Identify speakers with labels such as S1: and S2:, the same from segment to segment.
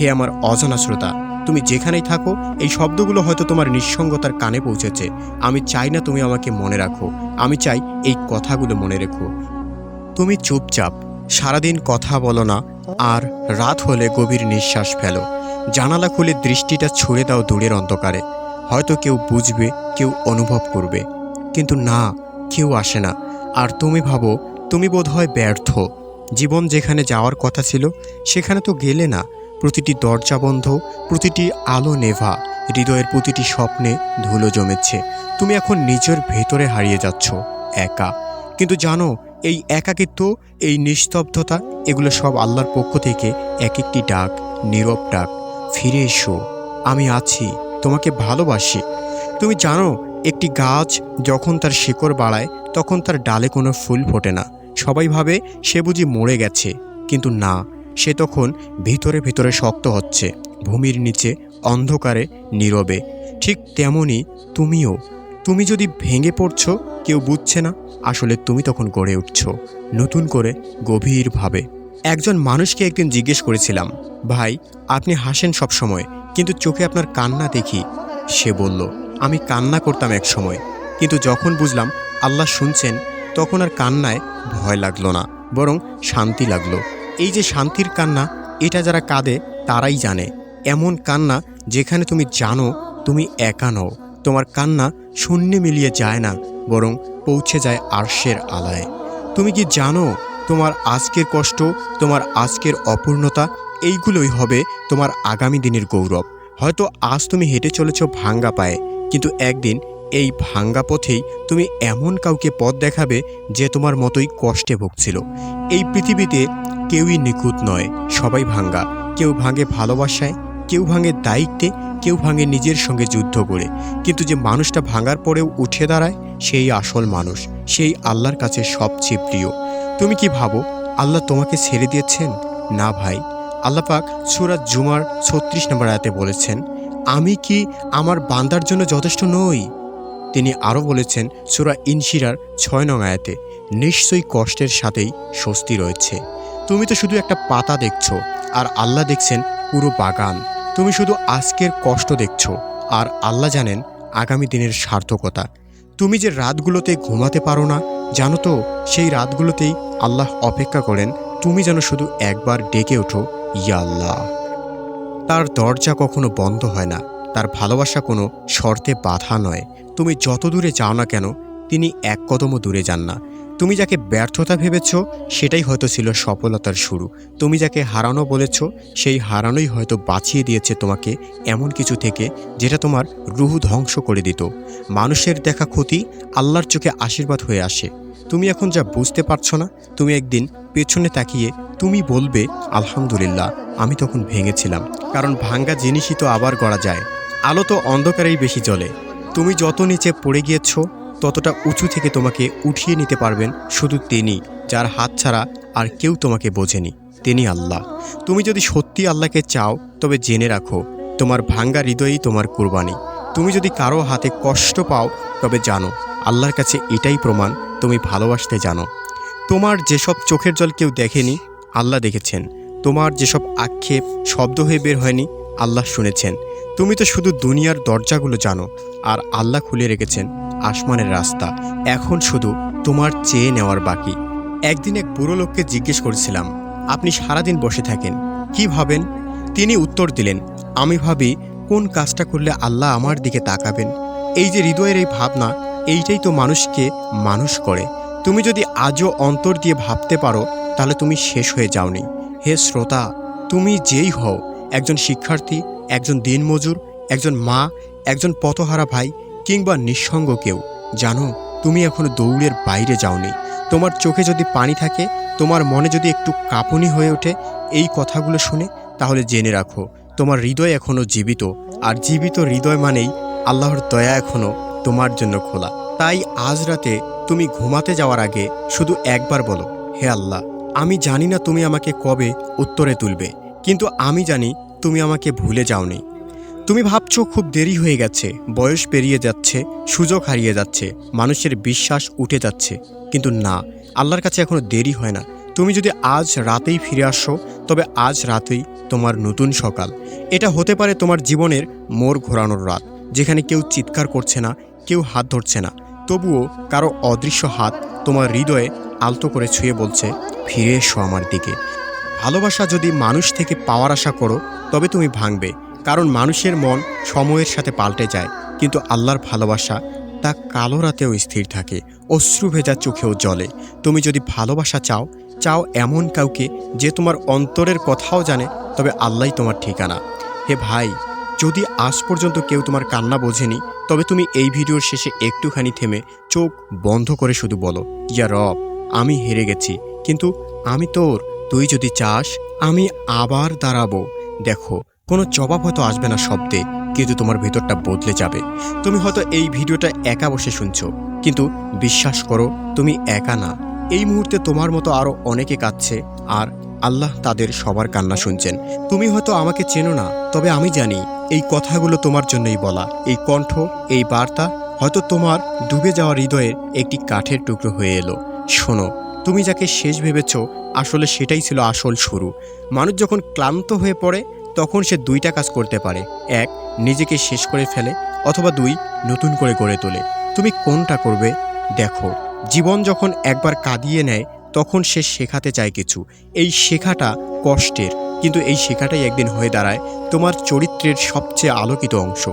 S1: হে আমার অজানা শ্রোতা, তুমি যেখানেই থাকো, এই শব্দগুলো হয়তো তোমার নিঃসঙ্গতার কানে পৌঁছেছে। আমি চাই না তুমি আমাকে মনে রাখো। আমি চাই এই কথাগুলো মনে রেখো। তুমি চুপচাপ, সারাদিন কথা বলো না, আর রাত হলে গভীর নিঃশ্বাস ফেলো। জানালা খুলে দৃষ্টিটা ছুড়ে দাও দূরের অন্ধকারে। হয়তো কেউ বুঝবে, কেউ অনুভব করবে। কিন্তু না, কেউ আসে না। আর তুমি ভাবো, তুমি বোধহয় ব্যর্থ। জীবন যেখানে যাওয়ার কথা ছিল, সেখানে তো গেলে না। প্রতিটি দরজা বন্ধ, প্রতিটি আলো নেভা, হৃদয়ের প্রতিটি স্বপ্নে ধুলো জমেছে। তুমি এখন নিজের ভেতরে হারিয়ে যাচ্ছ, একা। কিন্তু জানো, এই একাকিত্ব, এই নিস্তব্ধতা, এগুলো সব আল্লাহর পক্ষ থেকে এক একটি ডাক, নীরব ডাক, ফিরে এসো, আমি আছি, তোমাকে ভালোবাসি। তুমি জানো, একটি গাছ যখন তার শিকড় বাড়ায়, তখন তার ডালে কোনো ফুল ফোটে না। সবাই ভাবে সে বুঝি মরে গেছে। কিন্তু না সে তখন ভিতরে ভিতরে শক্ত হচ্ছে, ভূমির নিচে, অন্ধকারে, নীরবে। ঠিক তেমনই তুমিও। তুমি যদি ভেঙে পড়ছো, কেউ বুঝছে না, আসলে তুমি তখন গড়ে উঠছ, নতুন করে, গভীরভাবে। একজন মানুষকে একদিন জিজ্ঞেস করেছিলাম, ভাই, আপনি হাসেন সব সময় কিন্তু চোখে আপনার কান্না দেখি। সে বলল, আমি কান্না করতাম এক সময়, কিন্তু যখন বুঝলাম আল্লাহ শুনছেন, তখন আর কান্নায় ভয় লাগল না, বরং শান্তি লাগল। এই যে শান্তির কান্না, এটা যারা কাঁদে, তারাই জানে। এমন কান্না যেখানে তুমি জানো, তুমি একা নও। তোমার কান্না শূন্যে মিলিয়ে যায় না, বরং পৌঁছে যায় আর্শের আলায়। তুমি কি জানো, তোমার আজকের কষ্ট, তোমার আজকের অপূর্ণতা, এইগুলোই হবে তোমার আগামী দিনের গৌরব। হয়তো আজ তুমি হেঁটে চলেছ ভাঙ্গা পায়ে, কিন্তু একদিন এই ভাঙ্গা পথেই তুমি এমন কাউকে পথ দেখাবে যে তোমার মতোই কষ্টে ভুগছিল। এই পৃথিবীতে কেউই নিখুঁত নয়, সবাই ভাঙ্গা। কেউ ভাঙে ভালোবাসায়, কেউ ভাঙে দায়িত্বে, কেউ ভাঙে নিজের সঙ্গে যুদ্ধ করে। কিন্তু যে মানুষটা ভাঙার পরেও উঠে দাঁড়ায়, সেই আসল মানুষ, সেই আল্লাহর কাছে সবচেয়ে প্রিয়। তুমি কি ভাবো, আল্লাহ তোমাকে ছেড়ে দিয়েছেন? না ভাই। আল্লাহ পাক সুরাজ জুমার ছত্রিশ নম্বর আয়াতে বলেছেন, আমি কি আমার বান্দার জন্য যথেষ্ট নই? তিনি আরও বলেছেন, সুরা ইনশিরার ছয় নং আয়াতে, নিশ্চয়ই কষ্টের সাথেই স্বস্তি রয়েছে। তুমি তো শুধু একটা পাতা দেখছ, আর আল্লাহ দেখছেন পুরো বাগান। তুমি শুধু আজকের কষ্ট দেখছ, আর আল্লাহ জানেন আগামী দিনের সার্থকতা। তুমি যে রাতগুলোতে ঘুমাতে পারো না, জানো তো, সেই রাতগুলোতেই আল্লাহ অপেক্ষা করেন, তুমি যেন শুধু একবার ডেকে ওঠো, ইয়া আল্লাহ। তার দরজা কখনো বন্ধ হয় না, তার ভালোবাসা কোনো শর্তে বাধা নয়। তুমি যত দূরে যাও না কেন, তিনি এক কদমও দূরে যান না। তুমি যাকে ব্যর্থতা ভেবেছ, সেটাই হয়তো ছিল সফলতার শুরু। তুমি যাকে হারানো বলেছ, সেই হারানোই হয়তো বাঁচিয়ে দিয়েছে তোমাকে এমন কিছু থেকে যেটা তোমার রুহু ধ্বংস করে দিত। মানুষের দেখা ক্ষতি আল্লাহর চোখে আশীর্বাদ হয়ে আসে। তুমি এখন যা বুঝতে পারছ না, তুমি একদিন পেছনে তাকিয়ে তুমি বলবে, আলহামদুলিল্লাহ, আমি তখন ভেঙেছিলাম। কারণ ভাঙ্গা জিনিসই তো আবার গড়া যায়। আলো তো অন্ধকারেই বেশি জ্বলে। তুমি যত নিচে পড়ে গিয়েছ ততটা উঁচু থেকে তোমাকে উঠিয়ে নিতে পারবেন শুধু তিনি, যার হাত ছাড়া আর কেউ তোমাকে বোঝেনি, তিনি আল্লাহ। তুমি যদি সত্যি আল্লাহকে চাও, তবে জেনে রাখো, তোমার ভাঙ্গা হৃদয়ই তোমার কোরবানি। তুমি যদি কারও হাতে কষ্ট পাও, তবে জানো, আল্লাহর কাছে এটাই প্রমাণ, তুমি ভালোবাসতে জানো। তোমার যেসব চোখের জল কেউ দেখেনি, আল্লাহ দেখেছেন। তোমার যেসব আক্ষেপ, শব্দ হয়ে বের হয়নি, আল্লাহ শুনেছেন। তুমি তো শুধু দুনিয়ার দরজাগুলো জানো, আর আল্লাহ খুলে রেখেছেন। আসমানের রাস্তা। এখন শুধু তোমার চেয়ে নেওয়ার বাকি। একদিন এক বুড়ো লোককে জিজ্ঞেস করেছিলাম, আপনি সারাদিন বসে থাকেন, কি ভাবেন? তিনি উত্তর দিলেন, আমি ভাবি, কোন কাজটা করলে আল্লাহ আমার দিকে তাকাবেন? এই যে হৃদয়ের এই ভাবনা, এইটাই তো মানুষকে মানুষ করে। তুমি যদি আজও অন্তর দিয়ে ভাবতে পারো, তাহলে তুমি শেষ হয়ে যাওনি। হে শ্রোতা, তুমি যেই হও, একজন শিক্ষার্থী, একজন দিনমজুর, একজন মা, একজন পথহারা ভাই কিংবা নিঃসঙ্গ কেউ। জানো, তুমি এখনও দৌড়ের বাইরে যাওনি। তোমার চোখে যদি পানি থাকে, তোমার মনে যদি একটু কাঁপুনি হয়ে ওঠে, এই কথাগুলো শুনে তাহলে জেনে রাখো, তোমার হৃদয় এখনও জীবিত। আর জীবিত হৃদয় মানেই আল্লাহর দয়া এখনও তোমার জন্য খোলা। তাই আজ রাতে তুমি ঘুমাতে যাওয়ার আগে শুধু একবার বলো, হে আল্লাহ, আমি জানি না তুমি আমাকে কবে উত্তরে তুলবে, কিন্তু আমি জানি তুমি আমাকে ভুলে যাওনি। তুমি ভাবছ খুব দেরি হয়ে গেছে, বয়স পেরিয়ে যাচ্ছে, সুযোগ হারিয়ে যাচ্ছে, মানুষের বিশ্বাস উঠে যাচ্ছে। কিন্তু না, আল্লাহর কাছে এখনও দেরি হয় না। তুমি যদি আজ রাতেই ফিরে আসো, তবে আজ রাতেই তোমার নতুন সকাল। এটা হতে পারে তোমার জীবনের মোড় ঘোরানোর রাত, যেখানে কেউ চিৎকার করছে না, কেউ হাত ধরছে না। তবুও কারও অদৃশ্য হাত তোমার হৃদয়ে আলতো করে ছুঁয়ে বলছে, ফিরে এসো আমার দিকে। ভালোবাসা যদি মানুষ থেকে পাওয়ার আশা করো, তবে তুমি ভাঙবে। কারণ মানুষের মন সময়ের সাথে পাল্টে যায়, কিন্তু আল্লাহর ভালোবাসা তা কালো রাতেও স্থির থাকে, অশ্রু ভেজা চোখেও জ্বলে। তুমি যদি ভালোবাসা চাও চাও এমন কাউকে যে তোমার অন্তরের কথাও জানে, তবে আল্লাহই তোমার ঠিকানা। হে ভাই, যদি আজ পর্যন্ত কেউ তোমার কান্না বোঝেনি, তবে তুমি এই ভিডিওর শেষে একটুখানি থেমে চোখ বন্ধ করে শুধু বলো, ইয়া রব, আমি হেরে গেছি, কিন্তু আমি তোর, তুই যদি চাস, আমি আবার দাঁড়াবো। দেখো কোনো জবাব হয়তো আসবে না শব্দে, কিন্তু তোমার ভেতরটা বদলে যাবে। তুমি হয়তো এই ভিডিওটা একা বসে শুনছো, কিন্তু বিশ্বাস করো, তুমি একা না। এই মুহূর্তে তোমার মতো আরও অনেকে কাঁদছে, আর আল্লাহ তাদের সবার কান্না শুনছেন। তুমি হয়তো আমাকে চেনো না, তবে আমি জানি এই কথাগুলো তোমার জন্যই বলা। এই কণ্ঠ, এই বার্তা হয়তো তোমার ডুবে যাওয়া হৃদয়ের একটি কাঠের টুকরো হয়ে এলো। শোনো, তুমি যাকে শেষ ভেবেছ, আসলে সেটাই ছিল আসল শুরু। মানুষ যখন ক্লান্ত হয়ে পড়ে তখন সে দুইটা কাজ করতে পারে। এক, নিজেকে শেষ করে ফেলে অথবা দুই, নতুন করে গড়ে তোলে। তুমি কোনটা করবে? দেখো, জীবন যখন একবার কাঁদিয়ে নেয়, তখন সে শেখাতে চায় কিছু। এই শেখাটা কষ্টের, কিন্তু এই শেখাটাই একদিন হয়ে দাঁড়ায় তোমার চরিত্রের সবচেয়ে আলোকিত অংশ।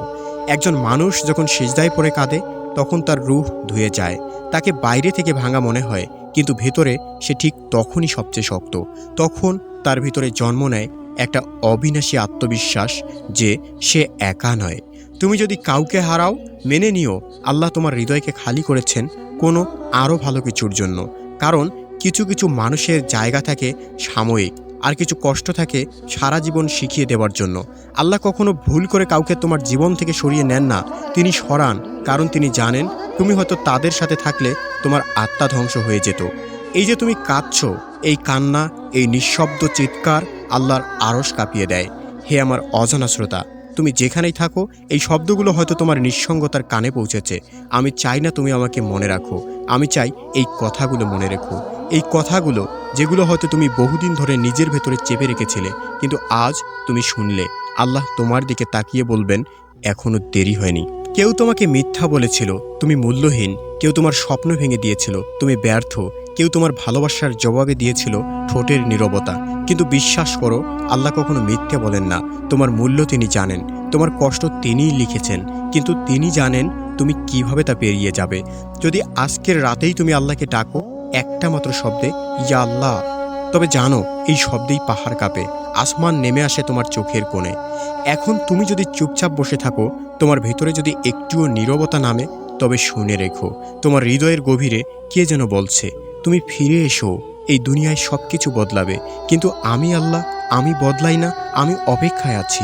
S1: একজন মানুষ যখন সেজদায় পড়ে কাঁদে, তখন তার রূহ ধুয়ে যায়। তাকে বাইরে থেকে ভাঙা মনে হয়, কিন্তু ভেতরে সে ঠিক তখনই সবচেয়ে শক্ত। তখন তার ভিতরে জন্ম নেয় একটা অবিনাশী আত্মবিশ্বাস যে সে একা নয়। তুমি যদি কাউকে হারাও, মেনে নিও, আল্লাহ তোমার হৃদয়কে খালি করেছেন কোনো আরও ভালো কিছুর জন্য। কারণ কিছু কিছু মানুষের জায়গা থাকে সাময়িক, আর কিছু কষ্ট থাকে সারা জীবন শিখিয়ে দেওয়ার জন্য। আল্লাহ কখনো ভুল করে কাউকে তোমার জীবন থেকে সরিয়ে নেন না। তিনি সরান, কারণ তিনি জানেন তুমি হয়তো তাদের সাথে থাকলে তোমার আত্মা ধ্বংস হয়ে যেত। এই যে তুমি কাঁদছ, এই কান্না, এই নিঃশব্দ চিৎকার আল্লাহর আড়স কাঁপিয়ে দেয়। হে আমার অজানা শ্রোতা, তুমি যেখানেই থাকো, এই শব্দগুলো হয়তো তোমার নিঃসঙ্গতার কানে পৌঁছেছে। আমি চাই না তুমি আমাকে মনে রাখো। আমি চাই এই কথাগুলো মনে রেখো। এই কথাগুলো, যেগুলো হয়তো তুমি বহুদিন ধরে নিজের ভেতরে চেপে রেখেছিলে, কিন্তু আজ তুমি শুনলে। আল্লাহ তোমার দিকে তাকিয়ে বলবেন এখনও দেরি হয়নি। কেউ তোমাকে মিথ্যা বলেছিল, তুমি মূল্যহীন। কেউ তোমার স্বপ্ন ভেঙে দিয়েছিল, তুমি ব্যর্থ। কেউ তোমার ভালোবাসার জবাবে দিয়েছিল ঠোঁটের নীরবতা। কিন্তু বিশ্বাস করো, আল্লাহ কখনো মিথ্যে বলেন না। তোমার মূল্য তিনি জানেন, তোমার কষ্ট তিনিই লিখেছেন। কিন্তু তিনি জানেন তুমি কীভাবে তা পেরিয়ে যাবে। যদি আজকের রাতেই তুমি আল্লাহকে ডাকো, একটা মাত্র শব্দে, ইয়া আল্লাহ। তবে জানো, এই শব্দেই পাহাড় কাঁপে, আসমান নেমে আসে তোমার চোখের কোণে। এখন তুমি যদি চুপচাপ বসে থাকো, তোমার ভেতরে যদি একটুও নীরবতা নামে, তবে শুনে রেখো, তোমার হৃদয়ের গভীরে কে যেন বলছে। তুমি ফিরে এসো, এই দুনিয়ায় সব কিছু বদলাবে। কিন্তু আমি আল্লাহ, আমি বদলাই না, আমি অপেক্ষায় আছি।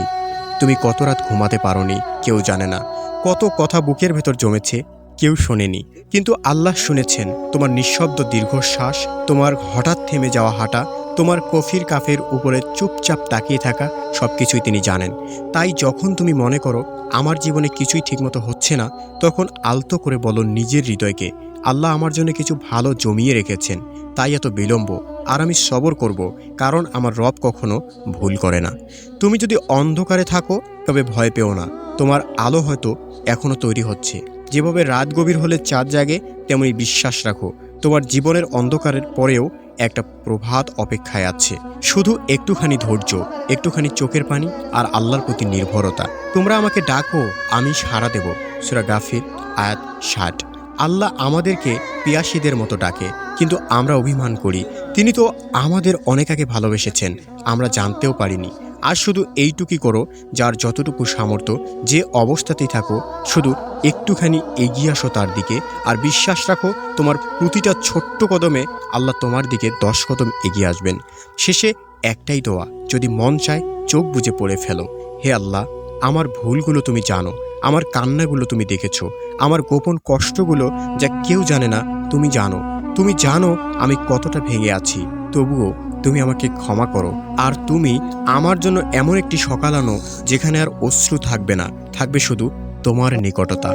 S1: তুমি কত রাত ঘুমাতে পারোনি, কেউ জানে না। কত কথা বুকের ভেতর জমেছে, কেউ শোনেনি। কিন্তু আল্লাহ শুনেছেন, তোমার নিঃশব্দ দীর্ঘশ্বাস, তোমার হঠাৎ থেমে যাওয়া হাঁটা তোমার কফির কাফের উপরে চুপচাপ তাকিয়ে থাকা সব কিছুই তিনি জানেন। তাই যখন তুমি মনে করো আমার জীবনে কিছুই ঠিকমতো হচ্ছে না, তখন আলতো করে বলো নিজের হৃদয়কে, আল্লাহ আমার জন্য কিছু ভালো জমিয়ে রেখেছেন, তাই এত বিলম্ব, আর আমি সবর করব, কারণ আমার রব কখনো ভুল করে না। তুমি যদি অন্ধকারে থাকো, তবে ভয় পেও না, তোমার আলো হয়তো এখনও তৈরি হচ্ছে। যেভাবে রাত গভীর হলে চাঁদ জাগে, তেমনি বিশ্বাস রাখো, তোমার জীবনের অন্ধকারের পরেও একটা প্রভাত অপেক্ষায় আছে। শুধু একটুখানি ধৈর্য, একটুখানি চোখের পানি আর আল্লাহর প্রতি নির্ভরতা। তোমরা আমাকে ডাকো, আমি সাড়া দেব। সুরা গাফির, আয়াত ষাট। আল্লাহ আমাদেরকে পিয়াসীদের মতো ডাকে, কিন্তু আমরা অভিমান করি। তিনি তো আমাদের অনেক আগে ভালোবেসেছেন, আমরা জানতেও পারিনি। আর শুধু এইটুকুই করো যার যতটুকু সামর্থ্য, যে অবস্থাতেই থাকো, শুধু একটুখানি এগিয়ে আসো তার দিকে আর বিশ্বাস রাখো তোমার প্রতিটা ছোট্ট কদমে আল্লাহ তোমার দিকে দশ কদম এগিয়ে আসবেন। শেষে একটাই দোয়া, যদি মন চায় চোখ বুজে পড়ে ফেলো। হে আল্লাহ, আমার ভুলগুলো তুমি জানো, আমার কান্নাগুলো তুমি দেখেছ, আমার গোপন কষ্টগুলো যা কেউ জানে না, তুমি জানো। তুমি জানো আমি কতটা ভেঙে আছি, তবুও তুমি আমাকে ক্ষমা করো। আর তুমি আমার জন্য এমন একটি সকাল আনো যেখানে আর অশ্রু থাকবে না। থাকবে শুধু তোমার নিকটতা।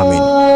S1: আমিন।